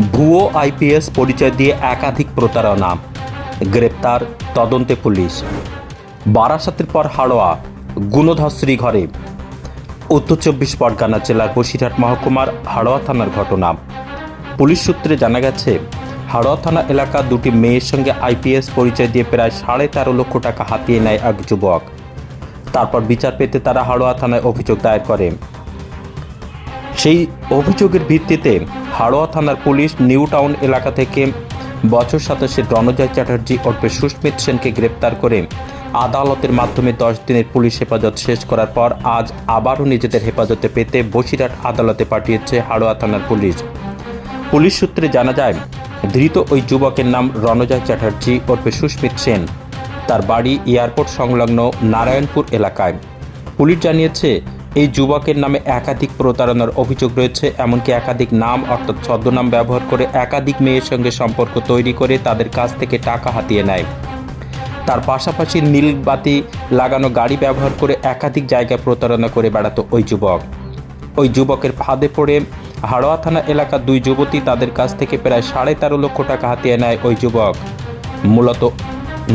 ভুয়ো আইপিএস পরিচয় দিয়ে একাধিক প্রতারণা। গ্রেপ্তার তদন্তে পুলিশ। বারাসাতের পর হাড়োয়া, গুণধশ্রী ঘরে। উত্তর চব্বিশ পরগনা জেলার বসিরহাট মহকুমার হাড়োয়া থানার ঘটনা। পুলিশ সূত্রে জানা গেছে, হাড়োয়া থানা এলাকা দুটি মেয়ের সঙ্গে আইপিএস পরিচয় দিয়ে প্রায় সাড়ে তেরো লক্ষ টাকা হাতিয়ে নেয় এক যুবক। তারপর বিচার পেতে তারা হাড়োয়া থানায় অভিযোগ দায়ের করে। সেই অভিযোগের ভিত্তিতে হাড়োয়া থানার পুলিশ নিউ টাউন এলাকা থেকে বছর সাতাশের রণজয় চ্যাটার্জি ওরফে সুস্মিত সেনকে গ্রেপ্তার করে আদালতের মাধ্যমে দশ দিনের পুলিশ হেফাজত শেষ করার পর আজ আবারও নিজেদের হেফাজতে পেতে বসিরহাট আদালতে পাঠিয়েছে হাড়োয়া থানার পুলিশ। পুলিশ সূত্রে জানা যায়, ধৃত ওই যুবকের নাম রণজয় চ্যাটার্জি ওরফে সুস্মিত সেন। তার বাড়ি এয়ারপোর্ট সংলগ্ন নারায়ণপুর এলাকায়। পুলিশ জানিয়েছে এই যুবকের নামে একাধিক প্রতারণার অভিযোগ রয়েছে, এমনকি একাধিক নাম অর্থাৎ ছদ্মনাম ব্যবহার করে একাধিক মেয়ের সঙ্গে সম্পর্ক তৈরি করে তাদের কাছ থেকে টাকা হাতিয়ে নেয়। তার পাশাপাশি নীলবাতি লাগানো গাড়ি ব্যবহার করে একাধিক জায়গায় প্রতারণা করে বেড়াতো ওই যুবক। ওই যুবকের ফাঁদে পড়ে হাড়োয়া থানা এলাকার দুই যুবতী তাদের কাছ থেকে প্রায় সাড়ে তেরো লক্ষ টাকা হাতিয়ে নেয় ওই যুবক। মূলত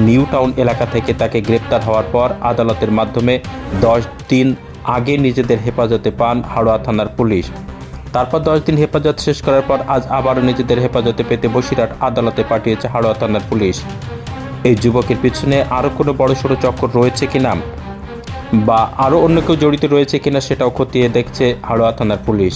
নিউ টাউন এলাকা থেকে তাকে গ্রেপ্তার হওয়ার পর আদালতের মাধ্যমে দশ দিন আগে নিজেদের হেফাজতে পান হাড়োয়া থানার পুলিশ। তারপর দশ দিন হেফাজত শেষ করার পর আজ আবারও নিজেদের হেফাজতে পেতে বসিরহাট আদালতে পাঠিয়েছে হাড়োয়া থানার পুলিশ। এই যুবকের পিছনে আরও কোনো বড়সড় চক্কর রয়েছে কিনা বা আরও অন্য কেউ জড়িত রয়েছে কিনা সেটাও খতিয়ে দেখছে হাড়োয়া থানার পুলিশ।